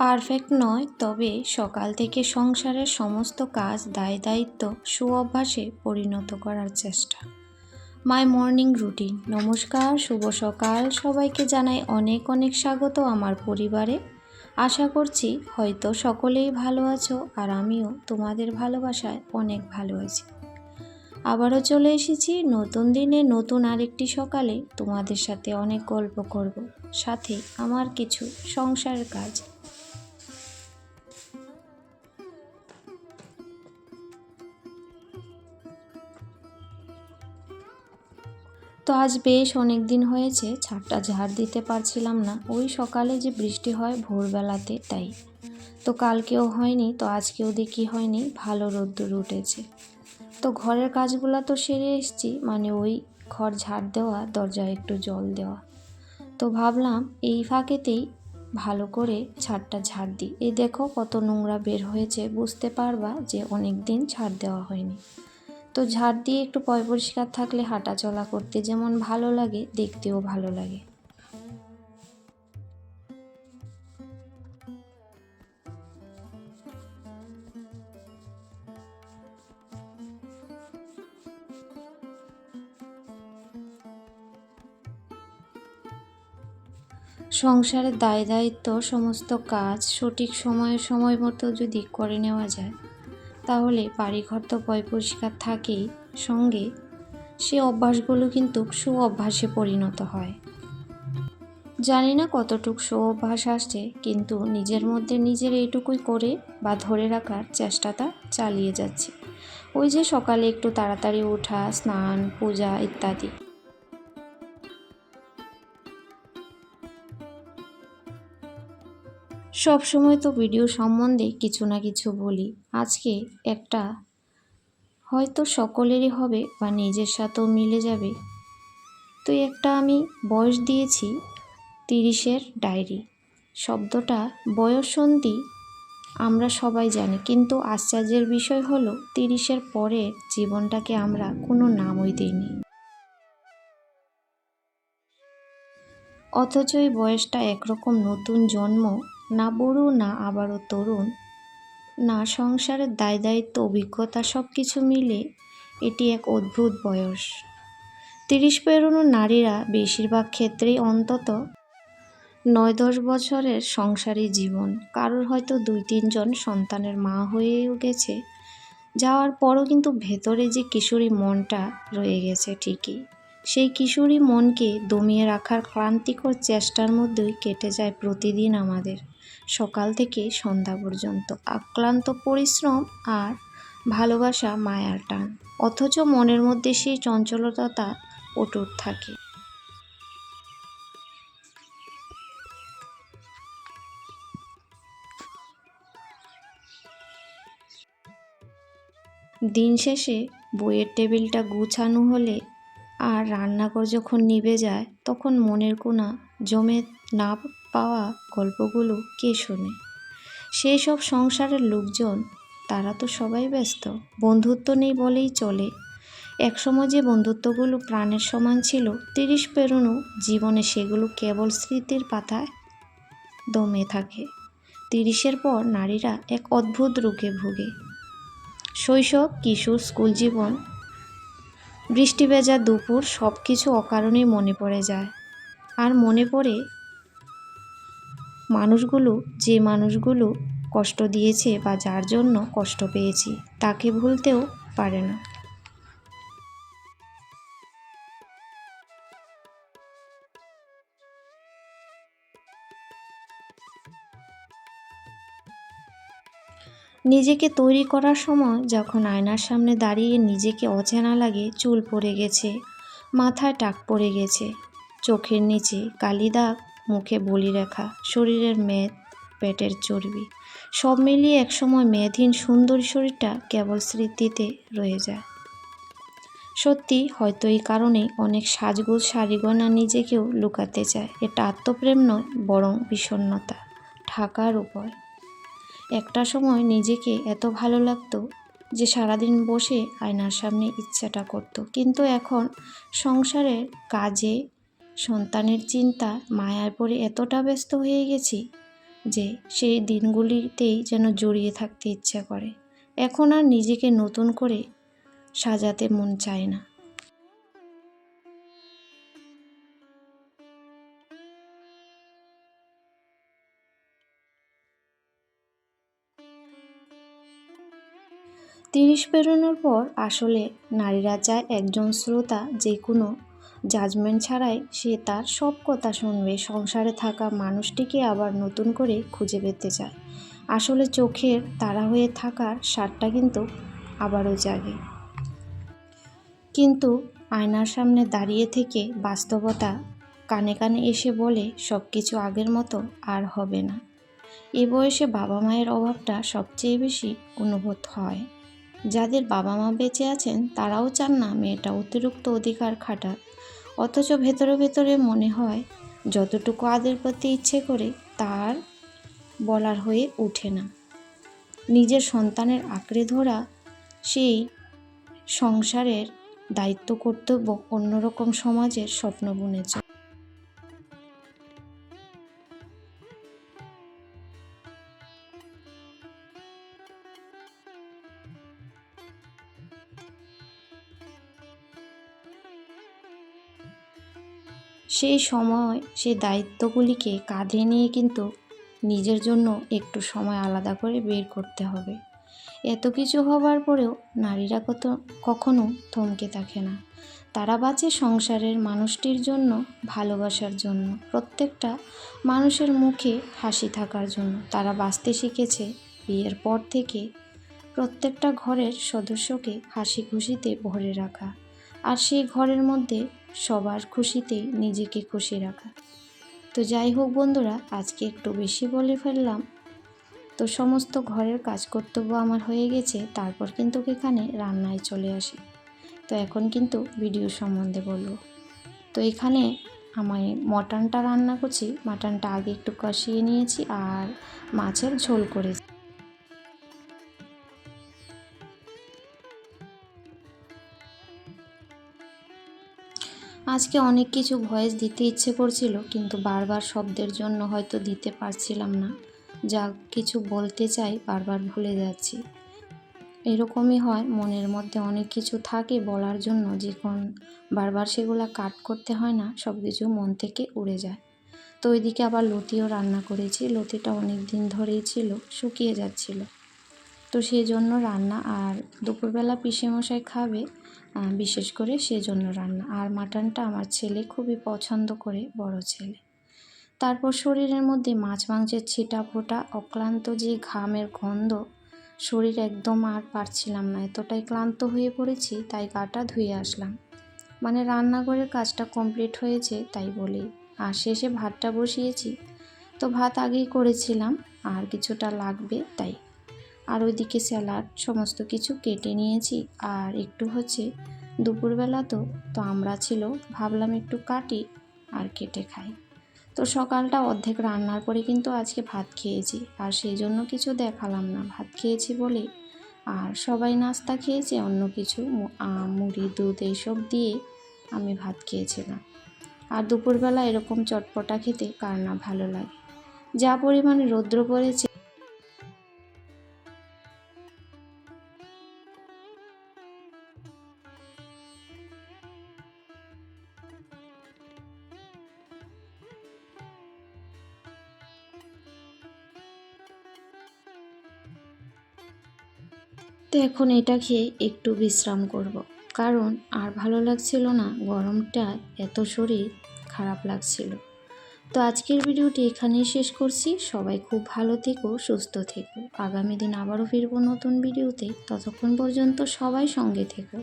Perfect নয়, তবে সকাল থেকে সংসারের সমস্ত কাজ দায় দায়িত্ব সুঅভ্যাসে পরিণত করার চেষ্টা। মাই মর্নিং রুটিন নমস্কার, শুভ সকাল। সবাইকে জানাই অনেক অনেক স্বাগত আমার পরিবারে। আশা করছি হয়তো সকলেই ভালো আছো আর আমিও তোমাদের ভালোবাসায় অনেক ভালো আছি। আবারও চলে এসেছি নতুন দিনে নতুন আরেকটি সকালে তোমাদের সাথে অনেক গল্প করব। সাথে আমার কিছু সংসারের কাজ। তো আজ বেশ অনেক দিন হয়েছে, ছাদটা ঝাড় দিতে পারছিলাম না। ওই সকালে যে বৃষ্টি হয় ভোরবেলাতে, তাই। তো কালকেও হয়নি, তো আজকেও দেখি হয়নি, ভালো রোদ্দুর উঠেছে। তো ঘরের কাজগুলো তো সেরে এসছি মানে ওই ঘর ঝাড় দেওয়া, দরজায় একটু জল দেওয়া। তো ভাবলাম, এই ফাঁকেতেই ভালো করে ছাদটা ঝাড় দিই। এই দেখো কত নোংরা বের হয়েছে, বুঝতে পারবা যে অনেক দিন ছাড় দেওয়া হয়নি। তো ঝাড় দিয়ে একটু পয় পরিষ্কার থাকলে হাঁটা চলা করতে যেমন ভালো লাগে, দেখতেও ভালো লাগে। সংসারের দায় দায়িত্ব, সমস্ত কাজ সঠিক সময়ে সময় মতো যদি করে নেওয়া যায় তাহলে বাড়িঘর তো পয় পরিষ্কার থাকেই, সঙ্গে। সে অভ্যাসগুলো কিন্তু সু অভ্যাসে পরিণত হয়। জানি না কতটুক সু অভ্যাস আসছে, কিন্তু নিজের মধ্যে নিজের এইটুকুই করে বা ধরে রাখার চেষ্টাটা চালিয়ে যাচ্ছে। ওই যে সকালে একটু তাড়াতাড়ি ওঠা, স্নান, পূজা ইত্যাদি। সব সময় তো ভিডিও সম্বন্ধে কিছু না কিছু বলি। আজকে একটা হয়তো সকলেরই হবে বা নিজের সাথেও মিলে যাবে। তো একটা আমি বয়স দিয়েছি, তিরিশের ডায়েরি। শব্দটা বয়সন্ধি আমরা সবাই জানি। কিন্তু আশ্চর্যের বিষয় হলো, তিরিশের পরের জীবনটাকে আমরা কোনো নামই দিইনি। অথচ এই বয়সটা একরকম নতুন জন্ম না বুড়ো, না আবারও তরুণ। না সংসারের দায় দায়িত্ব, অভিজ্ঞতা সব কিছু মিলে এটি এক অদ্ভুত বয়স। তিরিশ পেরোনো নারীরা বেশিরভাগ ক্ষেত্রেই অন্তত নয় দশ বছরের সংসারী জীবন। কারোর হয়তো দুই তিনজন সন্তানের মা হয়েও গেছে, যাওয়ার পরও কিন্তু ভেতরে যে কিশোরী মনটা রয়ে গেছে ঠিকই। সেই কিশোরী মনকে দমিয়ে রাখার ক্লান্তিকর চেষ্টার মধ্যেই কেটে যায় প্রতিদিন আমাদের। সকাল থেকে সন্ধ্যা পর্যন্ত। আক্লান্ত পরিশ্রম আর ভালোবাসা মায়ার টান। অথচ মনের মধ্যে সেই চঞ্চলতা অটুট থাকে। দিন শেষে বইয়ের টেবিলটা গুছানো হলে আর রান্নাঘর যখন নিভে যায়, তখন মনের কোনা জমে না পাওয়া গল্পগুলো কে শোনে? সেই সব সংসারের লোকজন, তারা তো সবাই ব্যস্ত, বন্ধুত্ব নেই বলেই চলে। একসময় যে বন্ধুত্বগুলো প্রাণের সমান ছিল, তিরিশ পেরোনো জীবনে সেগুলো কেবল স্মৃতির পাতায় দমে থাকে। তিরিশের পর নারীরা এক অদ্ভুত রোগে ভোগে। শৈশব, কিশোর, স্কুল জীবন, বৃষ্টি ভেজা দুপুর সব কিছু অকারণেই মনে পড়ে যায়। আর মনে পড়ে মানুষগুলো, যে মানুষগুলো কষ্ট দিয়েছে বা যার জন্য কষ্ট পেয়েছি, তাকে ভুলতেও পারে না। নিজেকে তৈরি করার সময় যখন আয়নার সামনে দাঁড়িয়ে নিজেকে অচেনা লাগে, চুল পড়ে গেছে, মাথায় টাক পড়ে গেছে, চোখের নিচে কালি দাগ মুখে বলি রেখা, শরীরের মেদ, পেটের চর্বি, সব মিলিয়ে একসময় মেদহীন সুন্দরী শরীরটা কেবল স্মৃতিতে রয়ে যায়। সত্যি, হয়তো এই কারণেই অনেক সাজগোজ শাড়িগণা নিজেকেও লুকাতে চায়। এটা আত্মপ্রেম নয়, বরং বিষণ্নতা ঢাকার উপায় একটা সময় নিজেকে এত ভালো লাগতো যে সারাদিন বসে আয়নার সামনে ইচ্ছাটা করত। কিন্তু এখন সংসারের কাজে সন্তানের চিন্তা মায়ার পরে এতটা ব্যস্ত হয়ে গেছি যে সেই দিনগুলিতেই যেন জড়িয়ে থাকতে ইচ্ছা করে। এখন আর নিজেকে নতুন করে সাজাতে মন চায় না। তিরিশ পেরোনোর পর আসলে নারীরা চায় একজন শ্রোতা যে কোনো জাজমেন্ট ছাড়াই সে তার সব কথা শুনবে। সংসারে থাকা মানুষটিকে আবার নতুন করে খুঁজে পেতে চায়। আসলে চোখের তারা হয়ে থাকার স্বাদটা কিন্তু আবারও জাগে। কিন্তু আয়নার সামনে দাঁড়িয়ে থেকে বাস্তবতা কানে কানে এসে বলে সব কিছু আগের মতো আর হবে না। এ বয়সে বাবা মায়ের অভাবটা সবচেয়ে বেশি অনুভূত হয়। যাদের বাবা মা বেঁচে আছেন, তারাও চান না মেয়েটা অতিরিক্ত অধিকার খাটাক। অথচ ভেতরে ভেতরে মনে হয়, যতটুকু আদের প্রতি ইচ্ছে করে, তার বলার হয়ে ওঠে না। নিজের সন্তানের আঁকড়ে ধরা, সেই সংসারের দায়িত্ব কর্তব্য অন্যরকম সমাজের স্বপ্ন বুনেছে। সেই সময় সেই দায়িত্বগুলিকে কাঁধে নিয়ে কিন্তু নিজের জন্য একটু সময় আলাদা করে বের করতে হবে। এত কিছু হবার পরেও নারীরা কত, কখনো থমকে থাকে না। তারা বাঁচে সংসারের মানুষটির জন্য, ভালোবাসার জন্য, প্রত্যেকটা মানুষের মুখে হাসি থাকার জন্য। তারা বাঁচতে শিখেছে বিয়ের পর থেকে প্রত্যেকটা ঘরের সদস্যকে হাসি খুশিতে ভরে রাখা। আর সেই ঘরের মধ্যে সবার খুশিতেই নিজেকে খুশি রাখা। তো যাই হোক বন্ধুরা, আজকে একটু বেশি বলে ফেললাম। তো সমস্ত ঘরের কাজ কর্তব্য আমার হয়ে গেছে, তারপর কিন্তু এখানে রান্নায় চলে আসি। তো এখন কিন্তু ভিডিও সম্বন্ধে বলব। তো এখানে আমি মটনটা রান্না করছি, মাটনটা আগে একটু কষিয়ে নিয়েছি আর মাছের ঝোল করেছি। আজকে অনেক কিছু ভয়েস দিতে ইচ্ছে করছিল, কিন্তু বারবার শব্দের জন্য হয়তো দিতে পারছিলাম না। যা কিছু বলতে চাই, বারবার ভুলে যাচ্ছি। এরকমই হয়, মনের মধ্যে অনেক কিছু থাকে বলার জন্য, যখন বারবার সেগুলো কাট করতে হয় না সব কিছু মন থেকে উড়ে যায়। তো ওইদিকে আবার লতিও রান্না করেছি, লতিটা অনেক দিন ধরেই ছিল, শুকিয়ে যাচ্ছিল। তো সেই জন্য রান্না আর দুপুরবেলা মশাই খাবে বিশেষ করে সেজন্য রান্না। আর মাটনটা আমার ছেলে খুবই পছন্দ করে, বড় ছেলে। তারপর শরীরের মধ্যে মাছ মাংসের ছিটা ফোটা অক্লান্ত যে ঘামের গন্ধ, শরীর একদম আর পারছিলাম না। এতটাই ক্লান্ত হয়ে পড়েছি, তাই গাটা ধুয়ে আসলাম। মানে রান্নাঘরের কাজটা কমপ্লিট হয়েছে, তাই বলি আর শেষে ভাতটা বসিয়েছি, তো ভাত আগেই করেছিলাম, আর কিছুটা লাগবে, তাই। আর ওইদিকে স্যালাড সমস্ত কিছু কেটে নিয়েছি। আর একটু হচ্ছে দুপুরবেলা তো তো আমরা ছিল, ভাবলাম একটু কাটি আর কেটে খাই। তো সকালটা অর্ধেক রান্নার পরে কিন্তু আজকে ভাত খেয়েছি, আর সেই জন্য কিছু দেখালাম না। ভাত খেয়েছি বলে, আর সবাই নাস্তা খেয়েছে, অন্য কিছু মুড়ি, দুধ এইসব দিয়ে আমি ভাত খেয়েছিলাম। আর দুপুরবেলা এরকম চটপটা খেতে কার না ভালো লাগে। যা পরিমাণে রৌদ্র পড়েছে তো এখন এটা খেয়ে একটু বিশ্রাম করব। কারণ আর ভালো লাগছিল না, গরমটা এত শরীর খারাপ লাগছিল। তো আজকের ভিডিওটি এখানেই শেষ করছি। সবাই খুব ভালো থেকো, সুস্থ থেকো। আগামী দিন আবারও ফিরবো নতুন ভিডিওতে। ততক্ষণ পর্যন্ত সবাই সঙ্গে থেকো।